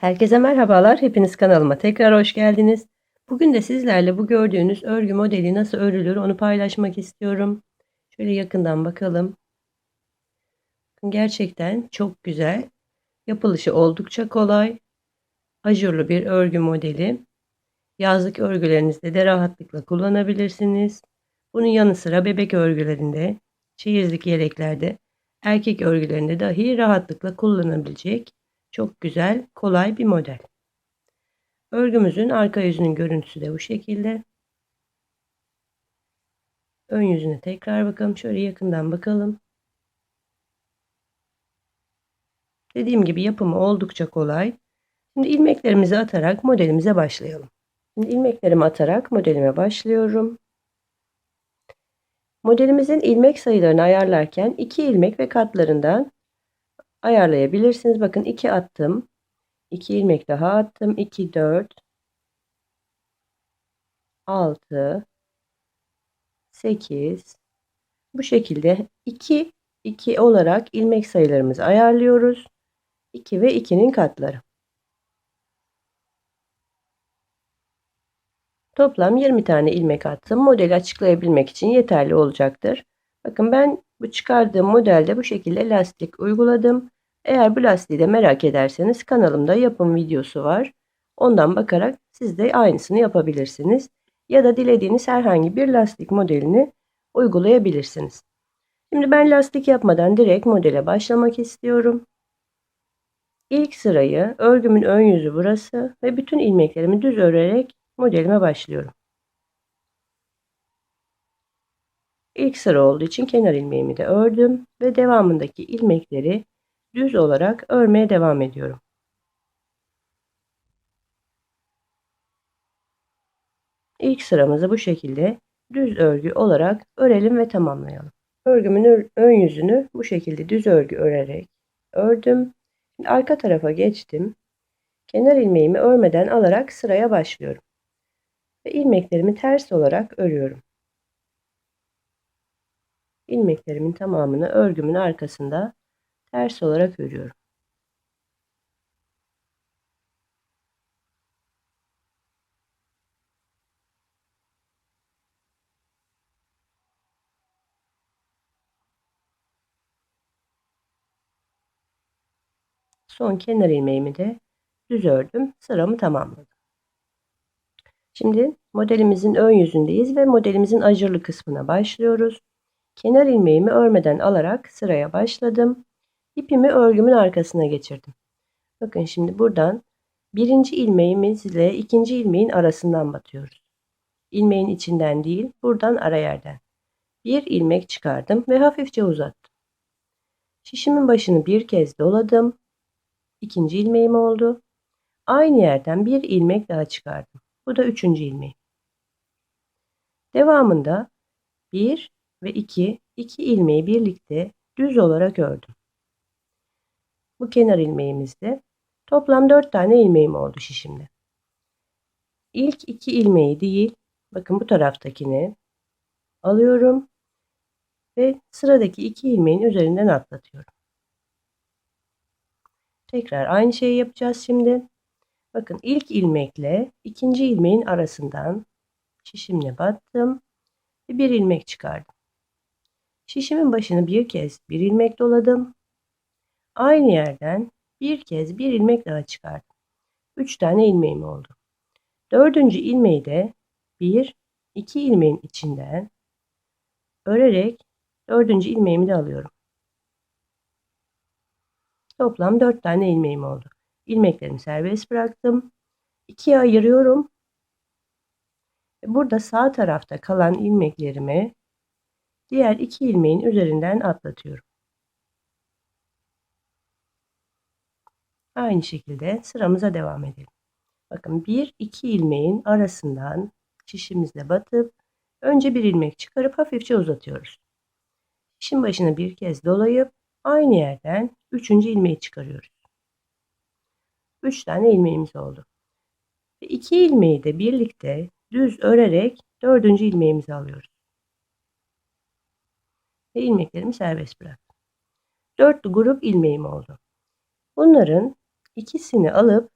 Herkese merhabalar. Hepiniz kanalıma tekrar hoş geldiniz. Bugün de sizlerle bu gördüğünüz örgü modeli nasıl örülür onu paylaşmak istiyorum. Şöyle yakından bakalım. Gerçekten çok güzel. Yapılışı oldukça kolay. Ajurlu bir örgü modeli. Yazlık örgülerinizde de rahatlıkla kullanabilirsiniz. Bunun yanı sıra bebek örgülerinde, çeyizlik yeleklerde, erkek örgülerinde dahi rahatlıkla kullanabilecek çok güzel, kolay bir model. Örgümüzün arka yüzünün görüntüsü de bu şekilde. Ön yüzüne tekrar bakalım. Şöyle yakından bakalım. Dediğim gibi yapımı oldukça kolay. Şimdi ilmeklerimizi atarak modelimize başlayalım. Şimdi ilmeklerimi atarak modelime başlıyorum. Modelimizin ilmek sayılarını ayarlarken iki ilmek ve katlarından ayarlayabilirsiniz. Bakın 2 attım. 2 ilmek daha attım. 2 4 6 8 bu şekilde 2 2 olarak ilmek sayılarımızı ayarlıyoruz. 2 ve 2'nin katları. Toplam 20 tane ilmek attım. Modeli açıklayabilmek için yeterli olacaktır. Bakın ben bu çıkardığım modelde bu şekilde lastik uyguladım. Eğer bu lastiği de merak ederseniz kanalımda yapım videosu var. Ondan bakarak siz de aynısını yapabilirsiniz. Ya da dilediğiniz herhangi bir lastik modelini uygulayabilirsiniz. Şimdi ben lastik yapmadan direkt modele başlamak istiyorum. İlk sırayı örgümün ön yüzü burası ve bütün ilmeklerimi düz örerek modelime başlıyorum. İlk sıra olduğu için kenar ilmeğimi de ördüm ve devamındaki ilmekleri düz olarak örmeye devam ediyorum. İlk sıramızı bu şekilde düz örgü olarak örelim ve tamamlayalım. Örgümün ön yüzünü bu şekilde düz örgü örerek ördüm. Şimdi arka tarafa geçtim. Kenar ilmeğimi örmeden alarak sıraya başlıyorum. Ve ilmeklerimi ters olarak örüyorum ilmeklerimin tamamını örgümün arkasında ters olarak örüyorum. Son kenar ilmeğimi de düz ördüm. Sıramı tamamladım. Şimdi modelimizin ön yüzündeyiz ve modelimizin ajurlu kısmına başlıyoruz. Kenar ilmeğimi örmeden alarak sıraya başladım. İpimi örgümün arkasına geçirdim. Bakın şimdi buradan birinci ilmeğimizle ikinci ilmeğin arasından batıyoruz. İlmeğin içinden değil, buradan ara yerden. Bir ilmek çıkardım ve hafifçe uzattım. Şişimin başını bir kez doladım. İkinci ilmeğim oldu. Aynı yerden bir ilmek daha çıkardım. Bu da üçüncü ilmeğim. Devamında bir ve 2, 2 ilmeği birlikte düz olarak ördüm. Bu kenar ilmeğimizde toplam 4 tane ilmeğim oldu şişimde. İlk 2 ilmeği değil, bakın bu taraftakini alıyorum ve sıradaki 2 ilmeğin üzerinden atlatıyorum. Tekrar aynı şeyi yapacağız şimdi. Bakın ilk ilmekle ikinci ilmeğin arasından şişimle battım ve bir ilmek çıkardım. Şişimin başını bir kez bir ilmek doladım. Aynı yerden bir kez bir ilmek daha çıkardım. Üç tane ilmeğim oldu. Dördüncü ilmeği de bir, iki ilmeğin içinden örerek dördüncü ilmeğimi de alıyorum. Toplam dört tane ilmeğim oldu. İlmeklerimi serbest bıraktım. İkiye ayırıyorum. Burada sağ tarafta kalan ilmeklerimi diğer iki ilmeğin üzerinden atlatıyorum. Aynı şekilde sıramıza devam edelim. Bakın bir iki ilmeğin arasından şişimizle batıp önce bir ilmek çıkarıp hafifçe uzatıyoruz. Şişin başını bir kez dolayıp aynı yerden üçüncü ilmeği çıkarıyoruz. Üç tane ilmeğimiz oldu. Ve iki ilmeği de birlikte düz örerek dördüncü ilmeğimizi alıyoruz ve ilmeklerimi serbest bıraktım. Dörtlü grup ilmeğim oldu. Bunların ikisini alıp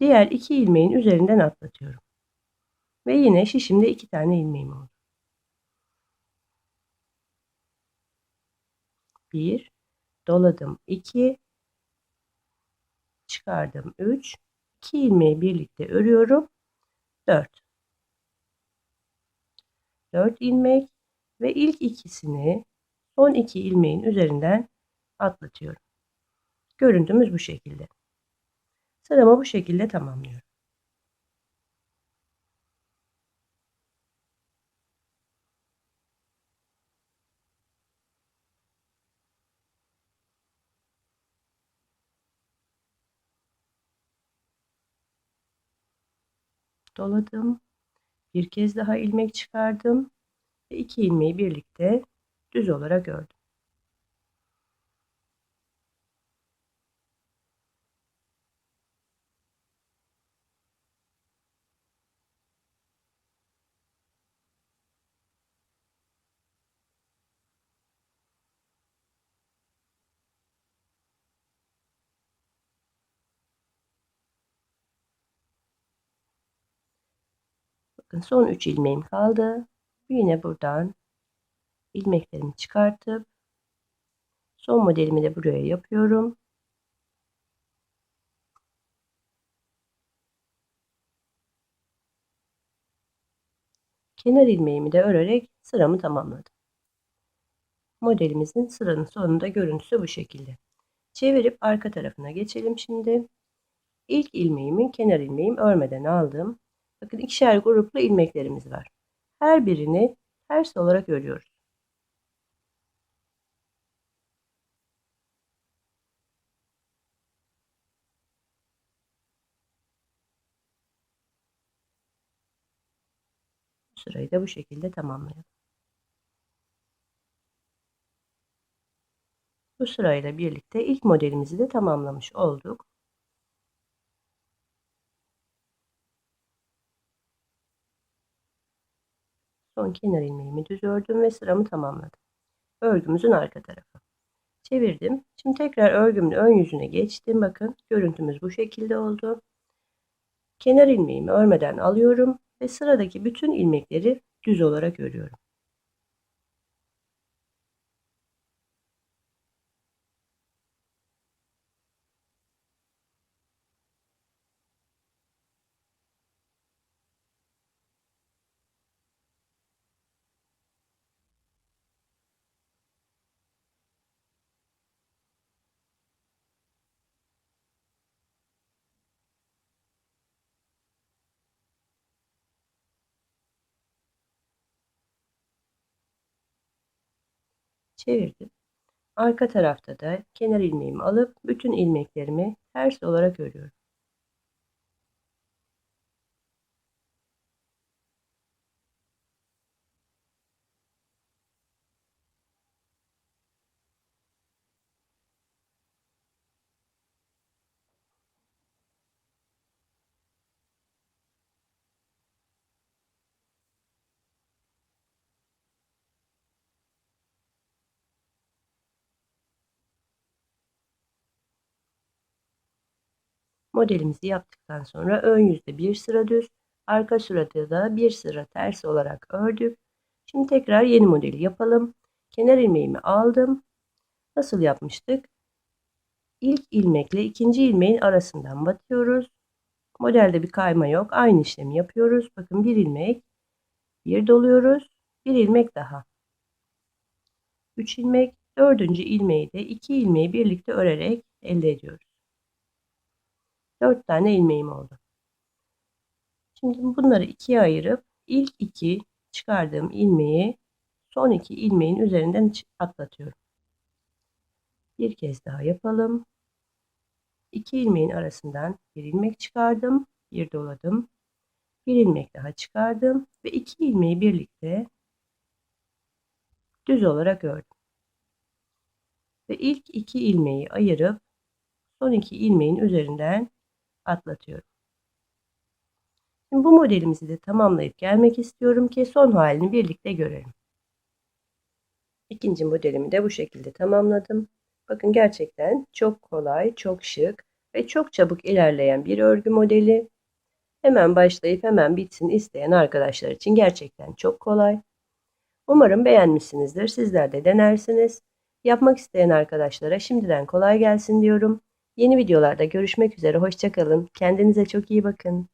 diğer iki ilmeğin üzerinden atlatıyorum. Ve yine şişimde iki tane ilmeğim oldu. Bir, doladım iki, çıkardım üç, iki ilmeği birlikte örüyorum. Dört. Dört ilmek ve ilk ikisini son iki ilmeğin üzerinden atlatıyorum. Görüntümüz bu şekilde. Sıramı bu şekilde tamamlıyorum. Doladım. Bir kez daha ilmek çıkardım ve iki ilmeği birlikte düz olarak ördüm. Bakın son 3 ilmeğim kaldı. Yine buradan ilmeklerimi çıkartıp son modelimi de buraya yapıyorum. Kenar ilmeğimi de örerek sıramı tamamladım. Modelimizin sıranın sonunda görüntüsü bu şekilde. Çevirip arka tarafına geçelim şimdi. İlk ilmeğimi kenar ilmeğim örmeden aldım. Bakın ikişer gruplu ilmeklerimiz var. Her birini ters olarak örüyoruz. Sırayı da bu şekilde tamamlayalım. Bu sırayla birlikte ilk modelimizi de tamamlamış olduk. Son kenar ilmeğimi düz ördüm ve sıramı tamamladım. Örgümüzün arka tarafı. Çevirdim. Şimdi tekrar örgümün ön yüzüne geçtim. Bakın görüntümüz bu şekilde oldu. Kenar ilmeğimi örmeden alıyorum ve sıradaki bütün ilmekleri düz olarak örüyorum. Çevirdim. Arka tarafta da kenar ilmeğimi alıp bütün ilmeklerimi ters olarak örüyorum. Modelimizi yaptıktan sonra ön yüzde bir sıra düz, arka sırada da bir sıra ters olarak ördük. Şimdi tekrar yeni modeli yapalım. Kenar ilmeğimi aldım. Nasıl yapmıştık? İlk ilmekle ikinci ilmeğin arasından batıyoruz. Modelde bir kayma yok. Aynı işlemi yapıyoruz. Bakın bir ilmek, bir doluyoruz. Bir ilmek daha. 3 ilmek, dördüncü ilmeği de iki ilmeği birlikte örerek elde ediyoruz. 4 tane ilmeğim oldu. Şimdi bunları ikiye ayırıp ilk iki çıkardığım ilmeği son iki ilmeğin üzerinden atlatıyorum. Bir kez daha yapalım. İki ilmeğin arasından bir ilmek çıkardım, bir doladım. Bir ilmek daha çıkardım ve iki ilmeği birlikte düz olarak ördüm. Ve ilk iki ilmeği ayırıp son iki ilmeğin üzerinden atlatıyorum. Şimdi bu modelimizi de tamamlayıp gelmek istiyorum ki son halini birlikte görelim. İkinci modelimi de bu şekilde tamamladım. Bakın gerçekten çok kolay, çok şık. ve çok çabuk ilerleyen bir örgü modeli. Hemen başlayıp hemen bitsin isteyen arkadaşlar için gerçekten çok kolay. Umarım beğenmişsinizdir. Sizler de denersiniz. Yapmak isteyen arkadaşlara şimdiden kolay gelsin diyorum. Yeni videolarda görüşmek üzere. Hoşçakalın. Kendinize çok iyi bakın.